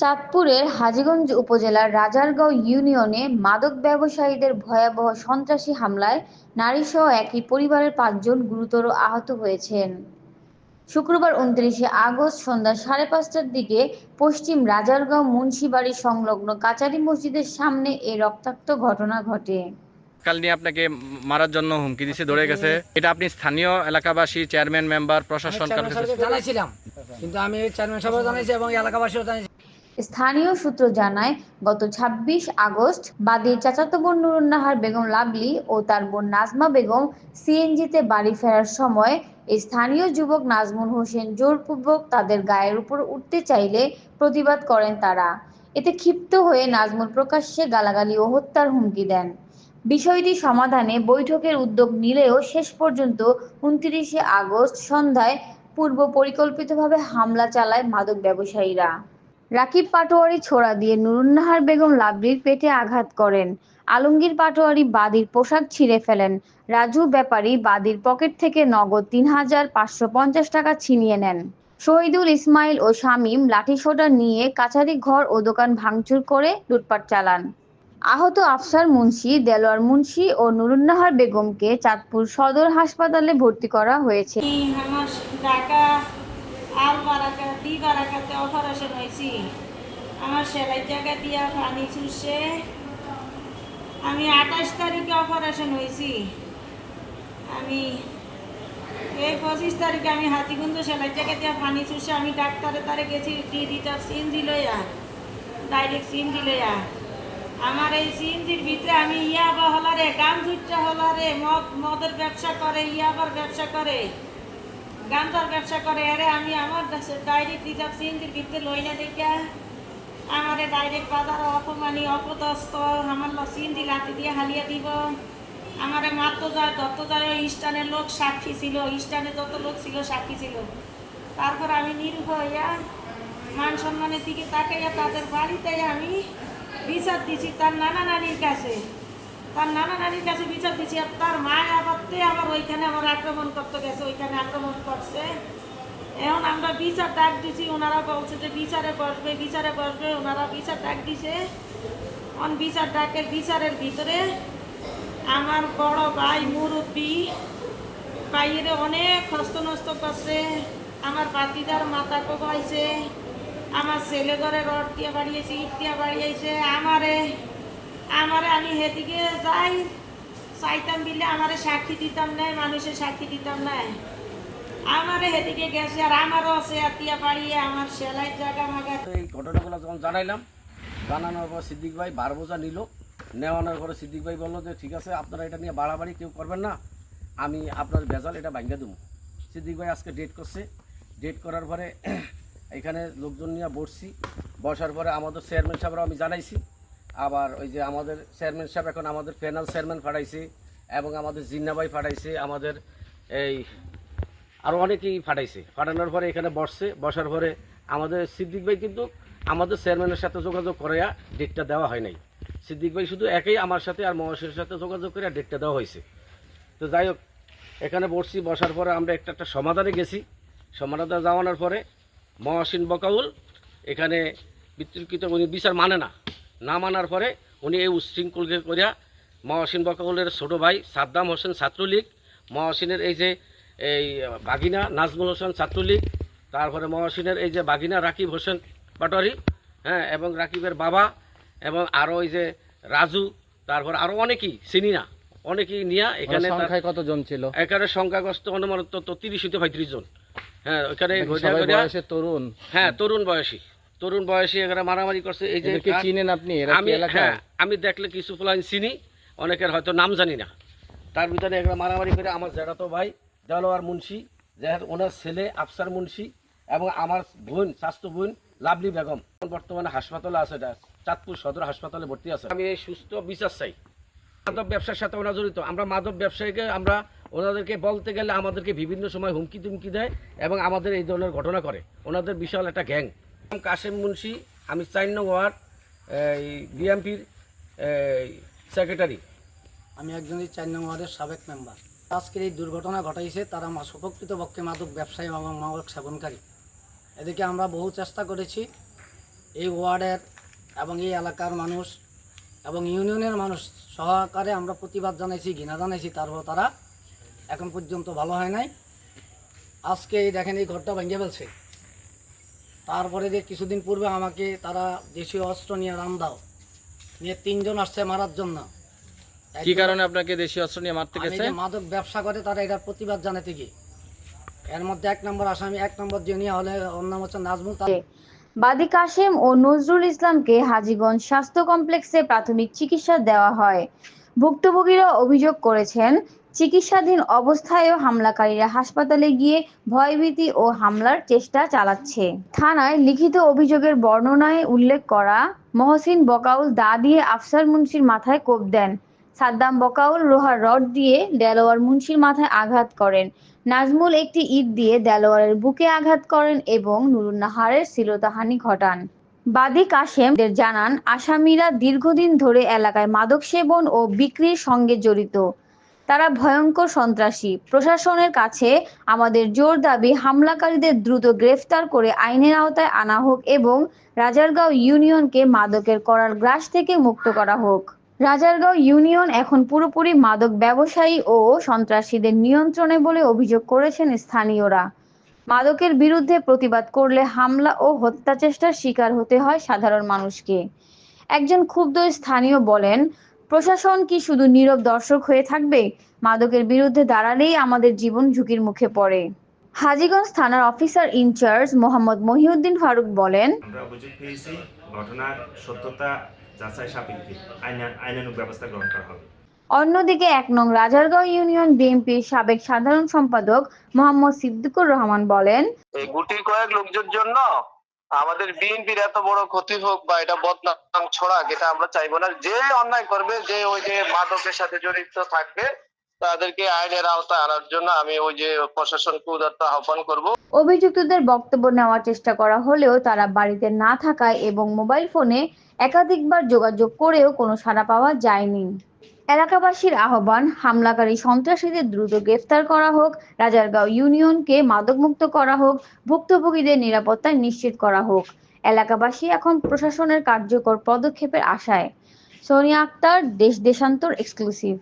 চাঁদপুরের হাজীগঞ্জ উপজেলার রাজারগাঁও ইউনিয়নে মাদক ব্যবসায়ীদের ভয়াবহ সন্ত্রাসী হামলায় নারীসহ একই পরিবারের পাঁচজন গুরুতর আহত হয়েছেন। শুক্রবার উনত্রিশে আগস্ট সন্ধ্যা সাড়ে পাঁচটার দিকে পশ্চিম রাজারগাঁও মুন্সিবাড়ি সংলগ্ন কাচারি মসজিদের সামনে এই রক্তাক্ত ঘটনা ঘটে। কাল নিয়ে আপনাকে মারার জন্য হুমকি দিছে ধরে গেছে। এটা আপনি স্থানীয় এলাকাবাসী চেয়ারম্যান মেম্বার প্রশাসন জানাইছিলাম। কিন্তু আমি চেয়ারম্যান সাহেবও জানাইছি এবং এলাকাবাসীও জানাইছি। স্থানীয় সূত্র জানায়, গত ২৬ আগস্ট বাদীর চাচাতো বোন নুরুন্নাহার বেগম লাভলি ও তার বোন নাজমা বেগম সিএনজিতে বাড়ি ফেরার সময় স্থানীয় যুবক নাজমুল হোসেন জোরপূর্বক তাদের গায়ের উপর উঠতে চাইলে প্রতিবাদ করেন তারা। এতে ক্ষিপ্ত হয়ে নাজমুল প্রকাশ্যে গালাগালি ও হত্যার হুমকি দেন। বিষয়টি সমাধানে বৈঠকের উদ্যোগ নিলেও শেষ পর্যন্ত উনত্রিশে আগস্ট সন্ধ্যায় পূর্ব পরিকল্পিতভাবে হামলা চালায় মাদক ব্যবসায়ীরা। রাকিব পাটোয়ারি ছোড়া দিয়ে নুরুন্নাহার বেগম লাবলির পেটে আঘাত করেন। আলমগীর পাটোয়ারি বাদীর পোশাক ছিঁড়ে ফেলেন। রাজু ব্যাপারী বাদীর পকেট থেকে নগদ তিন হাজার পাঁচশো পঞ্চাশ টাকা ছিনিয়ে নেন। শহীদুল ইসমাইল ও শামীম লাঠিসোঁটা নিয়ে কাছারি ঘর ও দোকান ভাঙচুর করে লুটপাট চালান। আহত আফসার মুন্সি, দেলোয়ার মুন্সি ও নুরুন্নাহার বেগমকে চাঁদপুর সদর হাসপাতালে ভর্তি করা হয়েছে। আল বারাকা, দি বারাকাতে অপারেশন হয়েছি। আমার সেলাই জায়গা দিয়া পানি চুষে আমি আঠাশ তারিখে অপারেশন হয়েছি। আমি এই পঁচিশ তারিখে আমি হাতিগুন্দ সেলাই জায়গা দিয়া পানি চুষে আমি ডাক্তারে তারে গেছি দিদিটা সিন দিল ডাইরেক্ট সিন দিল আমার এই সিনজির ভিতরে আমি ইয়াবা হলারে গান ধুইটা হলারে, মদ, মদের ব্যবসা করে, ইয়াবার ব্যবসা করে। গান্ধার ব্যবসা করে, আরে আমি আমার ডাইরেক্ট রিজার্ভ সিনজির ভিতরে লই না দেখা আমারে ডাইরেক্ট বাজার অপমানি অপদস্ত আমার সিনজি লাতি দিয়ে হালিয়ে দিব। আমারে মাত্র যায় দত্ত যায়, ওই স্টানের লোক সাক্ষী ছিল স্টানে যত লোক ছিল সাক্ষী ছিল। তারপর আমি নিরীহ হইয়া, মান সম্মানের দিকে তাকাইয়া তাদের বাড়িতে আমি বিচার দিছি তার নানা নানির কাছে। তার নানা নানির কাছে বিচার দিছি, আর তার মা আবারতে আবার ওইখানে আমার আক্রমণ করতে গেছে, ওইখানে আক্রমণ করছে। এখন আমরা বিচার ডাক দিছি, ওনারা বলছে যে বিচারে বসবে বিচারে বসবে, ওনারা বিচার ডাক দিছে। অন বিচার ডাকের বিচারের ভিতরে আমার বড় ভাই মুরব্বী বাইরে অনেক হস্ত নষ্ট করছে, আমার বাতিদার মাথা কোপাইছে আমার ছেলে ঘরে রড দিয়ে বাড়িয়েছে, ইট দিয়ে বাড়িয়েছে, আমারে আমারে আমি হেদিকে যাই, চাইতাম বিলে আমারে সাক্ষী দিতাম নাই মানুষের সাক্ষী দিতাম নাই। আমারে হেদিকে গেছে আর আমারও আছে আত্মীয় বাড়িয়ে আমার সেলাই জায়গা মাগা এই ঘটনাগুলো যখন জানাইলাম, জানানোর পর সিদ্দিক ভাই বারো বোঝা নিল। নেওয়ানোর পরে সিদ্দিক ভাই বলল যে, ঠিক আছে, আপনারা এটা নিয়ে বাড়াবাড়ি কেউ করবেন না, আমি আপনার ভেজাল এটা ভাঙ্গা দেবো। সিদ্দিক ভাই আজকে ডেট করছে। ডেট করার পরে এখানে লোকজন নিয়ে বসছি। বসার পরে আমাদের চেয়ারম্যান সাহেবরাও আমি জানাইছি। আবার ওই যে আমাদের চেয়ারম্যান সাহেব এখন আমাদের প্যানেল চেয়ারম্যান পাঠাইছে এবং আমাদের জিন্নাবাই পাঠাইছে, আমাদের এই আরও অনেকেই ফাটাইছে ফাটানোর পরে এখানে বসছে, বসার পরে আমাদের সিদ্দিক ভাই কিন্তু আমাদের চেয়ারম্যানের সাথে যোগাযোগ করে ডেটটা দেওয়া হয় নাই। সিদ্দিক ভাই শুধু একই আমার সাথে আর মহেশের সাথে যোগাযোগ করে ডেটটা দেওয়া হয়েছে। তো যাই হোক, এখানে বসছি, বসার পরে আমরা একটা একটা সমাধানে গেছি। সমাধানে যাওয়ানোর পরে মহাসিন বকাউল এখানে বিতর্কিত, উনি বিচার মানে না। না মানার পরে উনি এই উশৃঙ্খলকে করিয়া মহাসিন বকাউলের ছোটো ভাই সাদ্দাম হোসেন ছাত্রলীগ মহাসিনের এই যে এই বাগিনা নাজমুল হোসেন ছাত্রলীগ তারপরে মহাসিনের এই যে বাগিনা রাকিব হোসেন পাটোয়ারি হ্যাঁ এবং রাকিবের বাবা এবং আরও ওই যে রাজু তারপর আরও অনেকেই চিনি না অনেকেই নিয়ে এখানে সংখ্যায় কতজন ছিল? এখানে সংখ্যাগ্রস্ত অনুমানত তো তিরিশ হইতে পঁয়ত্রিশ জন। হ্যাঁ ওখানে ঘটিয়া- বয়সে তরুণ? হ্যাঁ তরুণ বয়সী। তরুণ বয়সী এখানে মারামারি করছে এই যে চিনেন আপনি? আমি হ্যাঁ আমি দেখলে কিছু ফুলাইন চিনি অনেকের হয়তো নাম জানি না। তার ভিতরে এখানে মারামারি করে আমার জেঠাতো ভাই দেলোয়ার মুন্সি যে ওনার ছেলে আফসার মুন্সি এবং আমার বোন স্বাস্থ্য বোন লাভলি বেগম। বর্তমানে হাসপাতালে আছে চাঁদপুর সদর হাসপাতালে ভর্তি আছে। আমি এই সুস্থ বিচার চাই। মাদক ব্যবসার সাথে ওরা জড়িত। আমরা মাদক ব্যবসায়ীকে আমরা ওনাদেরকে বলতে গেলে আমাদেরকে বিভিন্ন সময় হুমকি তুমকি দেয় এবং আমাদের এই ধরনের ঘটনা করে। ওনাদের বিশাল একটা গ্যাং। কাশেম মুন্সি, আমি চার নং ওয়ার্ড, এই বিএমপির সেক্রেটারি। আমি একজন এই চার নং ওয়ার্ডের সাবেক মেম্বার। আজকের এই দুর্ঘটনা ঘটাইছে, তারা মা- প্রকৃতপক্ষে মাদক ব্যবসায়ী এবং মাদক সেবনকারী। এদিকে আমরা বহু চেষ্টা করেছি, এই ওয়ার্ডের এবং এই এলাকার মানুষ এবং ইউনিয়নের মানুষ সহকারে আমরা প্রতিবাদ জানাইছি, ঘৃণা জানাইছি, তারপর তারা এখন পর্যন্ত ভালো হয় নাই। আজকে এই দেখেন এই ঘরটা ভেঙে ফেলছে। তারপরে যে কিছুদিন পূর্বে আমাকে তারা দেশীয় অস্ত্র নিয়ে রামদাও নিয়ে তিনজন আসছে মারার জন্য। কি কারণে আপনাকে দেশীয় অস্ত্র নিয়ে মারতে গেছে? মাদক ব্যবসা করে তারা এটার প্রতিবাদ জানাতে গিয়ে। এর মধ্যে এক নম্বর আসামি এক নম্বর জেনিয়া হলে অন্য নাম হচ্ছে নাজমুল তার বাদী কাশেম ও নজরুল ইসলামকে হাজীগঞ্জ স্বাস্থ্য কমপ্লেক্সে প্রাথমিক চিকিৎসা দেওয়া হয়। ভুক্তভোগীরা অভিযোগ করেছেন চিকিৎসাধীন অবস্থায়ও হামলাকারীরা হাসপাতালে গিয়ে ভয়ভীতি ও হামলার চেষ্টা চালাচ্ছে। থানায় লিখিত অভিযোগের বর্ণনায় উল্লেখ করা, মহসিন বকাউল দা দিয়ে আফসার মুন্সির মাথায় কোপ দেন। সাদ্দাম বকাউল লোহার রড দিয়ে দেলোয়ার মুন্সির মাথায় আঘাত করেন। নাজমুল একটি ইট দিয়ে দেলোয়ারের বুকে আঘাত করেন এবং নুরুন্নাহারের শ্লীলতাহানি ঘটান। বাদী কাশেমদের জানান, আসামিরা দীর্ঘদিন ধরে এলাকায় মাদক সেবন ও বিক্রির সঙ্গে জড়িত। তারা ভয়ঙ্কর সন্ত্রাসী। প্রশাসনের কাছে আমাদের জোর দাবি, হামলাকারীদের দ্রুত গ্রেফতার করে আইনের আওতায় আনা হোক এবং রাজারগাঁও ইউনিয়নকে মাদকের করার গ্রাস থেকে মুক্ত করা হোক। রাজারগাঁও ইউনিয়ন এখন পুরোপুরি মাদক ব্যবসায়ী ও সন্ত্রাসীদের নিয়ন্ত্রণে বলে অভিযোগ করেছেন স্থানীয়রা। মাদকের বিরুদ্ধে প্রতিবাদ করলে হামলা ও হত্যা চেষ্টার শিকার হতে হয় সাধারণ মানুষকে। একজন ক্ষুব্ধ স্থানীয় বলেন প্রশাসন কি শুধু নীরব দর্শক হয়ে থাকবে? মাদকের বিরুদ্ধে দাঁড়ালেই আমাদের জীবন ঝুঁকির মুখে পড়ে। হাজীগঞ্জ থানার officer in charge Mohammad Mohiuddin Faruk বলেন আমরা অভিযোগ পেয়েছি ঘটনার সত্যতা যাচাই সাপেক্ষে আইনা আইনানুগ ব্যবস্থা গ্রহণ করা হবে। অন্যদিকে এক নং রাজারগাঁও ইউনিয়ন বিএনপির সাবেক সাধারণ সম্পাদক মোহাম্মদ সিদ্দিকুর রহমান বলেন এই গুটি কয়েক লোকজনের জন্য আমাদের বিএনপির এত বড় ক্ষতি হোক বা এটা বদনাম ছড়াক এটা আমরা চাইব না, যে অন্যায় করবে, যে ওই যে মাদকের সাথে জড়িত থাকবে, তাদেরকে আইনের আওতায় আনার জন্য আমি ওই যে প্রশাসনকে উদাত্ত আহ্বান করব। অভিযুক্তদের বক্তব্য নেওয়ার চেষ্টা করা হলেও তারা বাড়িতে না থাকায় এবং মোবাইল ফোনে একাধিকবার যোগাযোগ করেও কোনো সাড়া পাওয়া যায়নি। এলাকাবাসীর আহ্বান, হামলাকারী সন্ত্রাসীদের দ্রুত গ্রেফতার করা হোক, রাজারগাঁও ইউনিয়নকে মাদকমুক্ত করা হোক, ভুক্তভোগীদের নিরাপত্তা নিশ্চিত করা হোক। এলাকাবাসী এখন প্রশাসনের কার্যকর পদক্ষেপের আশায়। সোনিয়া আক্তার, দেশ দেশান্তর, এক্সক্লুসিভ।